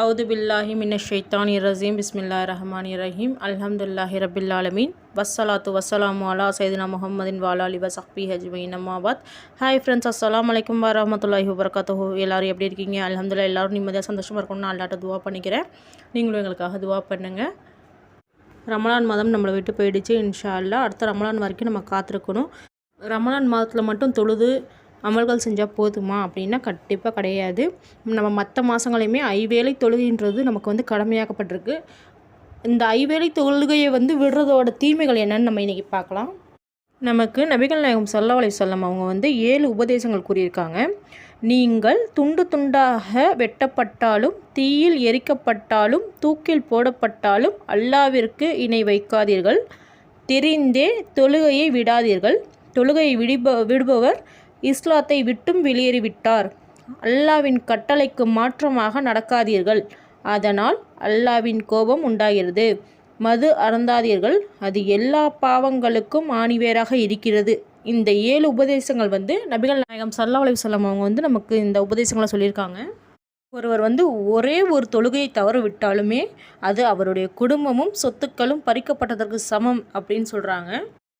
அவுது பில்லாஹி மின்ன ஷைத்தானி ரசீம் பிஸ்மில்லா ரஹ்மான் ரஹீம். அல்ஹம்துல்லாஹி ரபில்லாலமீன் வசலாத்து வஸ்ஸலாத்து வஸ்ஸலாமு அலா சைதினா முஹம்மதின் வாலாலி வசஹ்பி ஹஜ்மீன் அம்மாபாத் ஹாய் ஃப்ரெண்ட்ஸ் அஸ்ஸலாம் வலைக்கம் வரமத்துல்லாஹி வபரகாத்துஹு. எல்லாரும் எப்படி இருக்கீங்க? அல்ஹம்துல்லா எல்லாரும் நிம்மதியாக சந்தோஷமாக இருக்கணும்னு அல்லாட்ட துவா பண்ணிக்கிறேன். நீங்களும் எங்களுக்காக துவா பண்ணுங்கள் ரமலான் மாதம் நம்மளை விட்டு போயிடுச்சு இன்ஷா அல்லா அடுத்த ரமலான் வரைக்கும் நம்ம காத்திருக்கணும். ரமலான் மாதத்தில் மட்டும் தொழுது அமல்கள் செஞ்சால் போதுமா? அப்படின்னா கண்டிப்பாக கிடையாது. நம்ம மற்ற மாதங்களையுமே ஐவேளை தொழுகின்றது நமக்கு வந்து கடமையாக்கப்பட்டிருக்கு. இந்த ஐவேளை தொழுகையை வந்து விடுறதோட தீமைகள் என்னன்னு நம்ம இன்றைக்கி பார்க்கலாம். நமக்கு நபிகள் நாயகம் சல்லா சொல்லம் அவங்க வந்து ஏழு உபதேசங்கள் கூறியிருக்காங்க. நீங்கள் துண்டு துண்டாக வெட்டப்பட்டாலும் தீயில் எரிக்கப்பட்டாலும் தூக்கில் போடப்பட்டாலும் அல்லாவிற்கு இணை வைக்காதீர்கள். தெரிந்தே தொழுகையை விடாதீர்கள். தொழுகையை விடுப விடுபவர் இஸ்லாத்தை விட்டும் வெளியேறிவிட்டார். அல்லாவின் கட்டளைக்கு மாற்றமாக நடக்காதீர்கள். அதனால் அல்லாவின் கோபம் உண்டாகிறது. மது அறந்தாதீர்கள் அது எல்லா பாவங்களுக்கும் ஆணிவேராக இருக்கிறது. இந்த ஏழு உபதேசங்கள் வந்து நபிகள் நாயகம் சல்லா அலி சொல்லம் அவங்க வந்து நமக்கு இந்த உபதேசங்களை சொல்லியிருக்காங்க. ஒருவர் வந்து ஒரே ஒரு தொழுகையை தவறு விட்டாலுமே அது அவருடைய குடும்பமும் சொத்துக்களும் பறிக்கப்பட்டதற்கு சமம் அப்படின்னு சொல்கிறாங்க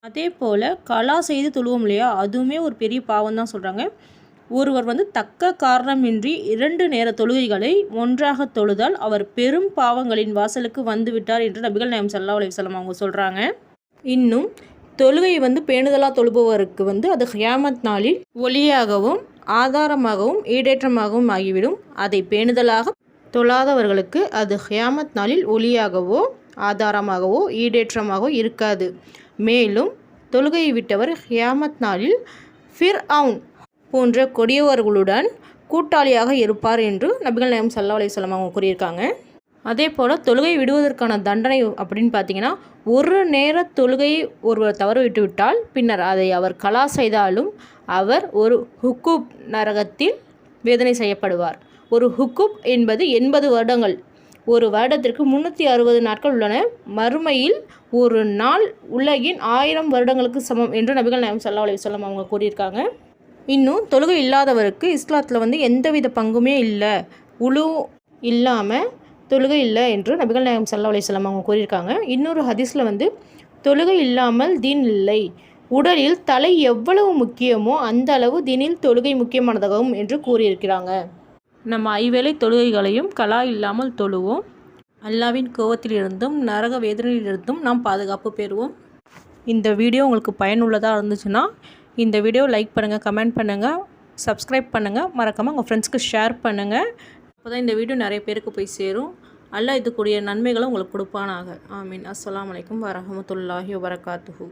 அதே போல் கலா செய்து தொழுவோம் இல்லையா? அதுவுமே ஒரு பெரிய பாவம் தான் சொல்கிறாங்க ஒருவர் வந்து தக்க காரணமின்றி இரண்டு நேர தொழுகைகளை ஒன்றாக தொழுதால் அவர் பெரும் பாவங்களின் வாசலுக்கு வந்து விட்டார் என்று நபிகள் நாயம் சல்லா அலைவலம் அவங்க சொல்கிறாங்க இன்னும் தொழுகை வந்து பேணுதலாக தொழுபவருக்கு வந்து அது ஹியாமத் நாளில் ஒளியாகவும் ஆதாரமாகவும் ஈடேற்றமாகவும் ஆகிவிடும். அதை பேணுதலாக தொழாதவர்களுக்கு அது ஹியாமத் நாளில் ஒளியாகவோ ஆதாரமாகவோ ஈடேற்றமாகவோ இருக்காது. மேலும் தொழுகையை விட்டவர் ஹியாமத் நாளில் ஃபிர் அவுன் போன்ற கொடியவர்களுடன் கூட்டாளியாக இருப்பார் என்று நபிகள் நயம் சல்லா அலிஸ்லாம் அவங்க கூறியிருக்காங்க. அதே போல் தொழுகை விடுவதற்கான தண்டனை அப்படின்னு பார்த்தீங்கன்னா ஒரு நேர தொழுகையை ஒருவர் தவறு விட்டுவிட்டால் பின்னர் அதை அவர் கலா செய்தாலும் அவர் ஒரு ஹுக்கூப் நரகத்தில் வேதனை செய்யப்படுவார். ஒரு ஹுக்குப் என்பது எண்பது வருடங்கள் ஒரு வருடத்திற்கு முந்நூற்றி அறுபது நாட்கள் உள்ளன. மறுமையில் ஒரு நாள் உலகின் ஆயிரம் வருடங்களுக்கு சமம் என்று நபிகள் நாயம் சல்லா அலி சொல்லம் அவங்க கூறியிருக்காங்க. இன்னும் தொழுகை இல்லாதவருக்கு இஸ்லாத்தில் வந்து எந்தவித பங்குமே இல்லை. உழு இல்லாமல் தொழுகை இல்லை என்று நபிகள் நாயம் சல்லா அலிஸ்லாம் அவங்க கூறியிருக்காங்க. இன்னொரு ஹதீஸில் வந்து தொழுகை இல்லாமல் தீன் இல்லை. உடலில் தலை எவ்வளவு முக்கியமோ அந்த அளவு தினில் தொழுகை முக்கியமானதாகவும் என்று கூறியிருக்கிறாங்க. நம்ம ஐவேளை தொழுகைகளையும் கலா இல்லாமல் தொழுவோம். அல்லாவின் கோவத்திலிருந்தும் நரக வேதனையிலிருந்தும் நாம் பாதுகாப்பு பெறுவோம். இந்த வீடியோ உங்களுக்கு பயனுள்ளதாக இருந்துச்சுன்னா இந்த வீடியோ லைக் பண்ணுங்கள் கமெண்ட் பண்ணுங்கள் சப்ஸ்கிரைப் பண்ணுங்கள் மறக்காமல் உங்கள் ஃப்ரெண்ட்ஸ்க்கு ஷேர் பண்ணுங்கள் அப்போ தான் இந்த வீடியோ நிறைய பேருக்கு போய் சேரும். அல்ல இதுக்குரிய நன்மைகளும் உங்களுக்கு கொடுப்பானாக. ஆமீன். அஸ்லாம் வலைக்கம் வரமத்துல்லாஹி வரகாத்துஹூ